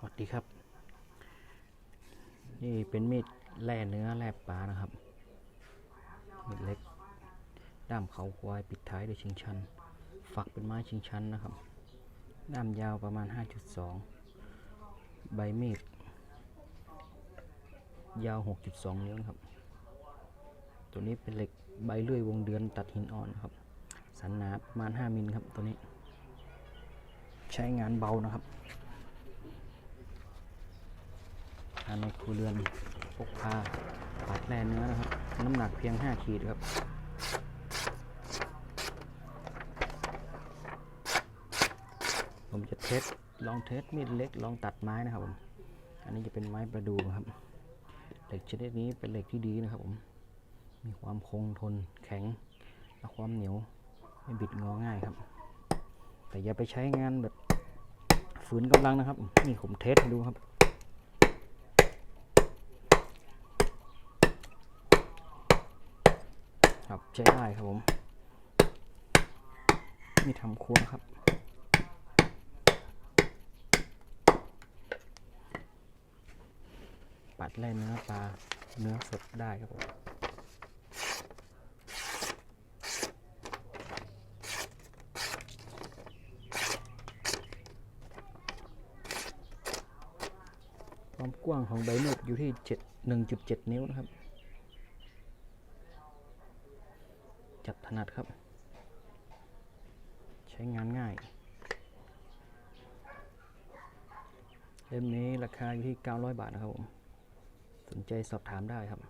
สวัสดีครับ นี่เป็นมีดแล่เนื้อแล่ปลานะครับมีดเล็ก ด้ามเขาควายปิดท้ายด้วยชิงชัน ฝักเป็นไม้ชิงชันนะครับ ด้ามยาวประมาณ 5.2 ใบมีด ยาว 6.2 นิ้วนะครับ ตัวนี้เป็นเหล็กใบเลื่อยวงเดือนตัดหินอ่อนนะครับ สันหนาประมาณ 5 มิลครับตัวนี้ ใช้งานเบานะครับาในครัวเรือนพกพาปาดแล่เนื้อนะครับ น้ำหนักเพียง 5 ขีดครับผมจะเทสลองเทสมีดเล็กลองตัดไม้นะครับผมอันนี้จะเป็นไม้ประดู่ครับเหล็กชนิดนี้เป็นเหล็กที่ดีนะครับผมมีความคงทนแข็งและความเหนียวไม่บิดงอง่ายครับ แต่อย่าไปใช้งานแบบฝืนกำลังนะครับ นี่ผมเทสดูครับ ครับใช้ได้ครับผมนี่ทำครัวครับปัดแล่เนื้อปลาเนื้อสดได้ครับผมความกว้างของใบมีดอยู่ที่7 1.7 นิ้วนะครับ จับถนัดครับ ใช้งานง่าย เล่มนี้ราคาอยู่ที่ 900 บาทนะครับผม สนใจสอบถามได้ครับ